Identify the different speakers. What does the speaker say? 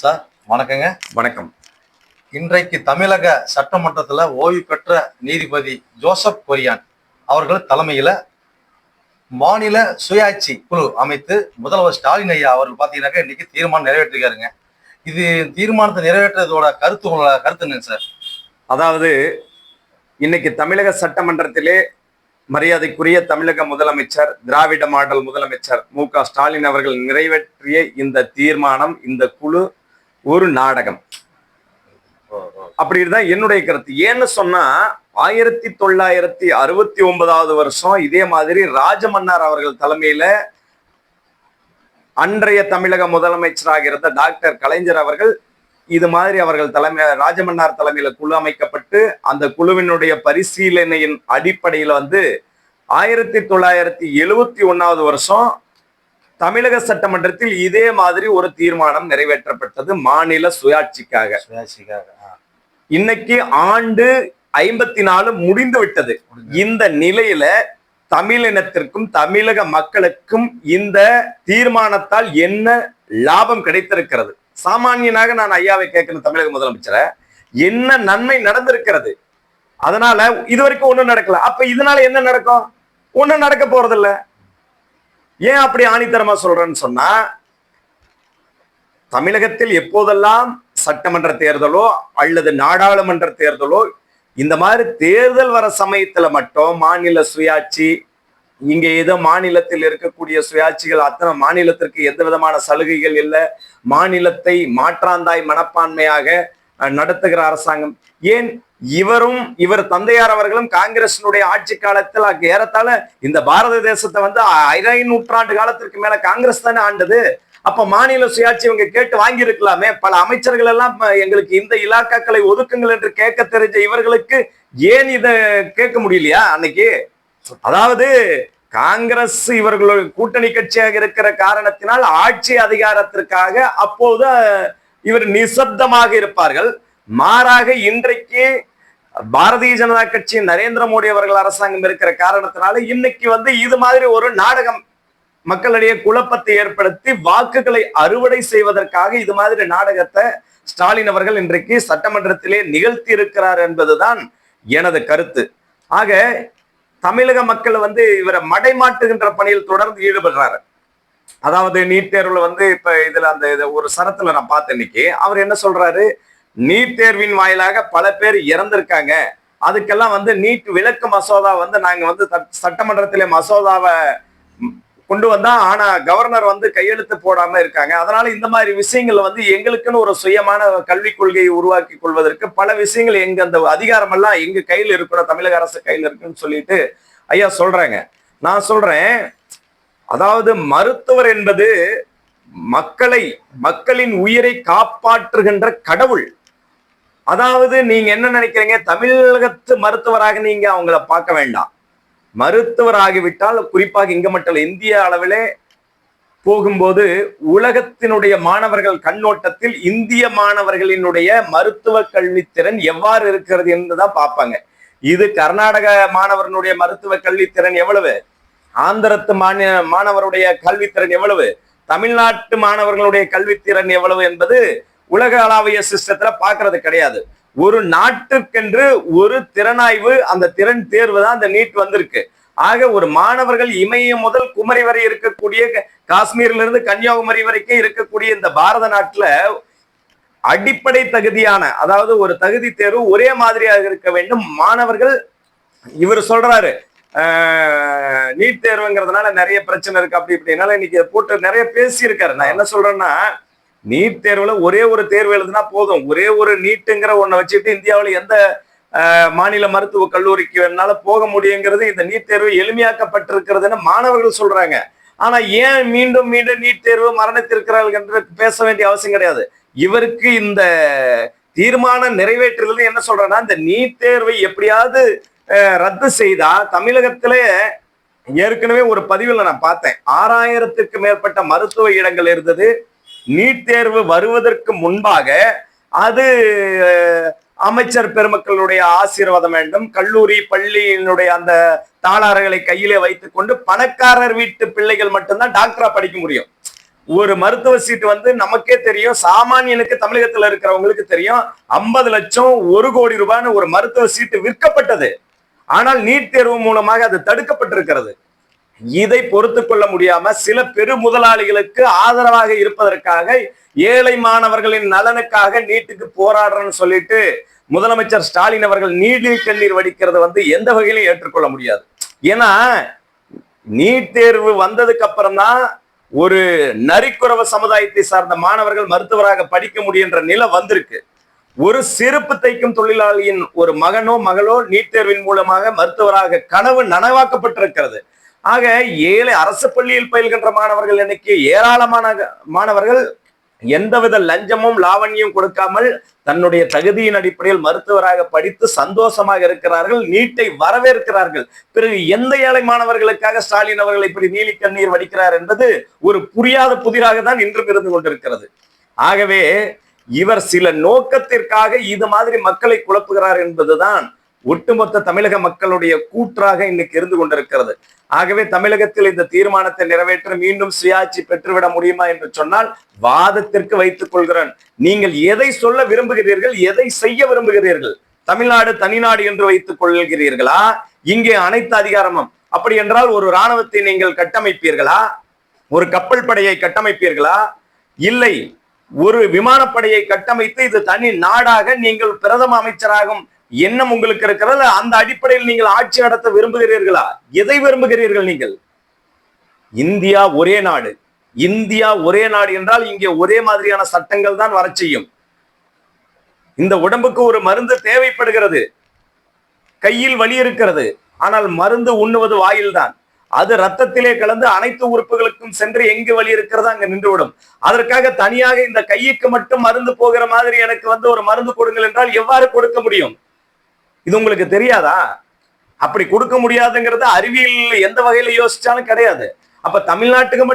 Speaker 1: Sir வணக்கங்க.
Speaker 2: வணக்கம்.
Speaker 1: இன்றைக்கு தமிழக சட்டமன்றத்தில் ஓய்வு பெற்ற நீதிபதி ஜோசப் கொரியான் அவர்கள் தலைமையில் மாநில சுயாட்சி குழு அமைத்து முதல்வர் ஸ்டாலின் ஐயா அவர்கள் பார்த்தீங்கன்னாக்கா இன்னைக்கு தீர்மானம் நிறைவேற்றிருக்காருங்க. இது தீர்மானத்தை நிறைவேற்றதோட கருத்து உங்களோட கருத்து என்னங்க சார்?
Speaker 2: அதாவது இன்னைக்கு தமிழக சட்டமன்றத்திலே மரியாதைக்குரிய தமிழக முதலமைச்சர் திராவிட மாடல் முதலமைச்சர் மு க ஸ்டாலின் அவர்கள் நிறைவேற்றிய இந்த தீர்மானம் இந்த குழு ஒரு நாடகம். அப்படிதான் என்னுடைய கருத்து. ஏன்னு சொன்னா ஆயிரத்தி தொள்ளாயிரத்தி அறுபத்தி ஒன்பதாவது வருஷம் இதே மாதிரி ராஜமன்னார் அவர்கள் தலைமையில அன்றைய தமிழக முதலமைச்சராக இருந்த டாக்டர் கலைஞர் அவர்கள் இது மாதிரி அவர்கள் தலைமை ராஜமன்னார் தலைமையில குழு அமைக்கப்பட்டு அந்த குழுவினுடைய பரிசீலனையின் அடிப்படையில வந்து ஆயிரத்தி தொள்ளாயிரத்தி எழுவத்தி ஒன்னாவது வருஷம் தமிழக சட்டமன்றத்தில் இதே மாதிரி ஒரு தீர்மானம் நிறைவேற்றப்பட்டது மாநில சுயாட்சிக்காக.
Speaker 1: சுயாட்சிக்காக.
Speaker 2: இன்னைக்கு ஆண்டு ஐம்பத்தி நாலு முடிந்து விட்டது. இந்த நிலையில தமிழினத்திற்கும் தமிழக மக்களுக்கும் இந்த தீர்மானத்தால் என்ன லாபம் கிடைத்திருக்கிறது? சாமானியனாக நான் ஐயாவை கேட்கணும் தமிழக முதலமைச்சரை. என்ன நன்மை நடந்திருக்கிறது? அதனால இது வரைக்கும் ஒண்ணும் நடக்கல. அப்ப இதனால என்ன நடக்கும்? ஒண்ணும் நடக்க போறதில்ல. ஏன் அப்படி ஆணித்தரமா சொல்றேன்னு சொன்னா தமிழகத்தில் எப்போதெல்லாம் சட்டமன்ற தேர்தலோ அல்லது நாடாளுமன்ற தேர்தலோ இந்த மாதிரி தேர்தல் வர சமயத்துல மட்டும் மாநில சுயாட்சி இங்க ஏதோ மாநிலத்தில் இருக்கக்கூடிய சுயாட்சிகள் அத்தனை மாநிலத்திற்கு எந்த விதமான சலுகைகள் இல்லை. மாநிலத்தை மாற்றாந்தாய் மனப்பான்மையாக நடத்துகிற அரசாங்கம். ஏன் இவரும் இவர் தந்தையார் அவர்களும் காங்கிரசினுடைய ஆட்சி காலத்தில் அங்க ஏறத்தாழ இந்த பாரத தேசத்தை வந்து அரை நூற்றாண்டு காலத்திற்கு மேல காங்கிரஸ் தானே ஆண்டது. அப்ப மாநில சுயாட்சி இவங்க கேட்டு வாங்கி இருக்கலாமே பல அமைச்சர்கள் எல்லாம் எங்களுக்கு இந்த இலாக்காக்களை ஒதுக்குங்கள் என்று கேட்க தெரிஞ்ச இவர்களுக்கு ஏன் இதை கேட்க முடியலையா அன்னைக்கு? அதாவது காங்கிரஸ் இவர்களுடைய கூட்டணி கட்சியாக இருக்கிற காரணத்தினால் ஆட்சி அதிகாரத்திற்காக அப்போது இவர் நிசப்தமாக இருப்பார்கள். மாறாக இன்றைக்கு பாரதிய ஜனதா கட்சி நரேந்திர மோடி அவர்கள் அரசாங்கம் இருக்கிற காரணத்தினால இன்னைக்கு வந்து இது மாதிரி ஒரு நாடகம் மக்களிடையே குழப்பத்தை ஏற்படுத்தி வாக்குகளை அறுவடை செய்வதற்காக இது மாதிரி நாடகத்தை ஸ்டாலின் அவர்கள் இன்றைக்கு சட்டமன்றத்திலே நிகழ்த்தி இருக்கிறார் என்பதுதான் எனது கருத்து. ஆக தமிழக மக்கள் வந்து இவரை மடைமாட்டுகின்ற பணியில் தொடர்ந்து ஈடுபடுறாரு. அதாவது நீட் தேர்வுல வந்து இப்ப இதுல அந்த இத ஒரு சரத்துல நான் பார்த்தேன் இன்னைக்கு. அவர் என்ன சொல்றாரு? நீட் தேர்வின் வாயிலாக பல பேர் இறந்திருக்காங்க. அதுக்கெல்லாம் வந்து நீட் விளக்கு மசோதா வந்து நாங்க வந்து சட்- சட்டமன்றத்திலே மசோதாவை கொண்டு வந்தா ஆனா கவர்னர் வந்து கையெழுத்து போடாம இருக்காங்க. அதனால இந்த மாதிரி விஷயங்கள் வந்து எங்களுக்குன்னு ஒரு சுயமான கல்விக் கொள்கையை உருவாக்கி கொள்வதற்கு பல விஷயங்கள் எங்க அந்த அதிகாரம் எல்லாம் எங்க கையில் இருக்கிற தமிழக அரசு கையில் இருக்குன்னு சொல்லிட்டு ஐயா சொல்றாங்க. நான் சொல்றேன் அதாவது மருத்துவர் என்பது மக்களை மக்களின் உயிரை காப்பாற்றுகின்ற கடவுள். அதாவது நீங்க என்ன நினைக்கிறீங்க? தமிழகத்து மருத்துவராக நீங்க அவங்கள பார்க்க வேண்டாம். மருத்துவர் ஆகிவிட்டால் குறிப்பாக இங்க மட்டும் இந்திய அளவிலே போகும்போது உலகத்தினுடைய மாணவர்கள் கண்ணோட்டத்தில் இந்திய மாணவர்களினுடைய மருத்துவ கல்வித்திறன் எவ்வாறு இருக்கிறது என்றுதான் பார்ப்பாங்க. இது கர்நாடக மாணவர்களுடைய மருத்துவ கல்வித்திறன் எவ்வளவு? ஆந்திரத்து மாநில மாணவருடைய கல்வித்திறன் எவ்வளவு? தமிழ்நாட்டு மாணவர்களுடைய கல்வித்திறன் எவ்வளவு என்பது உலக அளவிய சிஸ்டத்துல பாக்குறது கிடையாது. ஒரு நாட்டுக்கென்று ஒரு திறனாய்வு அந்த திறன் தேர்வு தான் அந்த நீட் வந்திருக்கு. ஆக ஒரு மாணவர்கள் இமயம் முதல் குமரி வரை இருக்கக்கூடிய க- காஷ்மீர்ல இருந்து கன்னியாகுமரி வரைக்கும் இருக்கக்கூடிய இந்த பாரத நாட்டுல அடிப்படை தகுதியான அதாவது ஒரு தகுதி தேர்வு ஒரே மாதிரியாக இருக்க வேண்டும். மாணவர்கள் இவர் சொல்றாரு நீட் தேர்வுங்கிறதுனால நிறைய பிரச்சனை இருக்கு அப்படி இப்படினால இன்னைக்கு போட்டு நிறைய பேசியிருக்காரு. நான் என்ன சொல்றேன்னா நீட் தேர்வுல ஒரே ஒரு தேர்வு எழுதுனா போதும். ஒரே ஒரு நீட்டுங்கிற ஒன்றை வச்சுட்டு இந்தியாவில் எந்த மாநில மருத்துவ கல்லூரிக்கு வேணாலும் போக முடியுங்கிறது இந்த நீட் தேர்வு எளிமையாக்கப்பட்டிருக்கிறதுன்னு மாணவர்கள் சொல்றாங்க. ஆனா ஏன் மீண்டும் மீண்டும் நீட் தேர்வு மரணத்திருக்கிறார்கள் என்று பேச வேண்டிய அவசியம் கிடையாது. இவருக்கு இந்த தீர்மானம் நிறைவேற்றுறது என்ன சொல்றேன்னா இந்த நீட் தேர்வை எப்படியாவது ரத்து செய்தா தமிழகத்திலே ஏற்கனவே ஒரு பதிவில் நான் பார்த்தேன். ஆறாயிரத்திற்கு மேற்பட்ட மருத்துவ இடங்கள் இருந்தது. நீட் தேர்வு வருவதற்கு முன்பாக அது அமைச்சர் பெருமக்களுடைய ஆசீர்வாதம் வேண்டும். கல்லூரி பள்ளியினுடைய அந்த தாளாறுகளை கையிலே வைத்துக்கொண்டு பணக்காரர் வீட்டு பிள்ளைகள் மட்டும்தான் டாக்டரா படிக்க முடியும். ஒரு மருத்துவ சீட்டு வந்து நமக்கே தெரியும். சாமானியனுக்கு தமிழகத்துல இருக்கிறவங்களுக்கு தெரியும். ஐம்பது லட்சம் ஒரு கோடி ரூபாய்னு ஒரு மருத்துவ சீட்டு விற்கப்பட்டது. ஆனால் நீட் தேர்வு மூலமாக அது தடுக்கப்பட்டிருக்கிறது. இதை பொறுத்து கொள்ள முடியாம சில பெரு முதலாளிகளுக்கு ஆதரவாக இருப்பதற்காக ஏழை மாணவர்களின் நலனுக்காக நீட்டுக்கு போராடுறேன்னு சொல்லிட்டு முதலமைச்சர் ஸ்டாலின் அவர்கள் நீடில் கண்ணீர் வடிக்கிறது வந்து எந்த வகையிலும் ஏற்றுக்கொள்ள முடியாது. ஏன்னா நீட் தேர்வு வந்ததுக்கு அப்புறம் தான் ஒரு நரிக்குறவ சமுதாயத்தை சார்ந்த மாணவர்கள் மருத்துவராக படிக்க முடியுன்ற நிலை வந்திருக்கு. ஒரு செருப்பு தைக்கும் தொழிலாளியின் ஒரு மகனோ மகளோ நீட் தேர்வின் மூலமாக மருத்துவராக கனவு நனவாக்கப்பட்டிருக்கிறது. ஆக ஏழை அரசு பள்ளியில் பயில்கின்ற மாணவர்கள் இன்னைக்கு ஏராளமான மாணவர்கள் எந்தவித லஞ்சமும் லாவண்யம் கொடுக்காமல் தன்னுடைய தகுதியின் அடிப்படையில் மருத்துவராக படித்து சந்தோஷமாக இருக்கிறார்கள் நீட்டை வரவேற்கிறார்கள். பிறகு எந்த ஏழை மாணவர்களுக்காக ஸ்டாலின் அவர்கள் இப்படி நீலி கண்ணீர் வடிக்கிறார் என்பது ஒரு புரியாத புதிராக தான் இன்றும் இருந்து கொண்டிருக்கிறது. ஆகவே இவர் சில நோக்கத்திற்காக இது மாதிரி மக்களை குழப்புகிறார் என்பதுதான் ஒட்டுமொத்த தமிழக மக்களுடைய கூற்றாக இன்னைக்கு இருந்து கொண்டிருக்கிறது. ஆகவே தமிழகத்தில் இந்த தீர்மானத்தை நிறைவேற்ற மீண்டும் சுயாட்சி பெற்றுவிட முடியுமா என்று சொன்னால் வாதத்திற்கு வைத்துக் கொள்கிறேன். நீங்கள் எதை சொல்ல விரும்புகிறீர்கள் எதை செய்ய விரும்புகிறீர்கள்? தமிழ்நாடு தனிநாடு என்று வைத்துக் கொள்கிறீர்களா? இங்கே அனைத்து அதிகாரமும். அப்படி என்றால் ஒரு இராணுவத்தை நீங்கள் கட்டமைப்பீர்களா? ஒரு கப்பல் படையை கட்டமைப்பீர்களா? இல்லை. ஒரு விமானப்படையை கட்டமைத்து இது தனி நாடாக நீங்கள் பிரதம அமைச்சராகும் எண்ணம் உங்களுக்கு இருக்கிறது. அந்த அடிப்படையில் நீங்கள் ஆட்சி நடத்த விரும்புகிறீர்களா? எதை விரும்புகிறீர்கள் நீங்கள்? இந்தியா ஒரே நாடு. இந்தியா ஒரே நாடு என்றால் இங்கே ஒரே மாதிரியான சட்டங்கள் தான் வர செய்யும். இந்த உடம்புக்கு ஒரு மருந்து தேவைப்படுகிறது. கையில் வலி இருக்கிறது. ஆனால் மருந்து உண்ணுவது வாயில்தான். அது ரத்தத்திலே கலந்து அனைத்து உறுப்புகளுக்கும் சென்று எங்கு வழி இருக்கிறதா அங்க நின்றுவிடும். அதற்காக தனியாக இந்த கையுக்கு மட்டும் மருந்து போகிற மாதிரி எனக்கு வந்து ஒரு மருந்து கொடுங்கள் என்றால் எவ்வாறு கொடுக்க முடியும்? இது உங்களுக்கு தெரியாதா? அப்படி கொடுக்க முடியாதுங்கிறது அறிவியல் எந்த வகையில யோசிச்சாலும் கிடையாது. அப்ப தமிழ்நாட்டுக்கு மட்டும்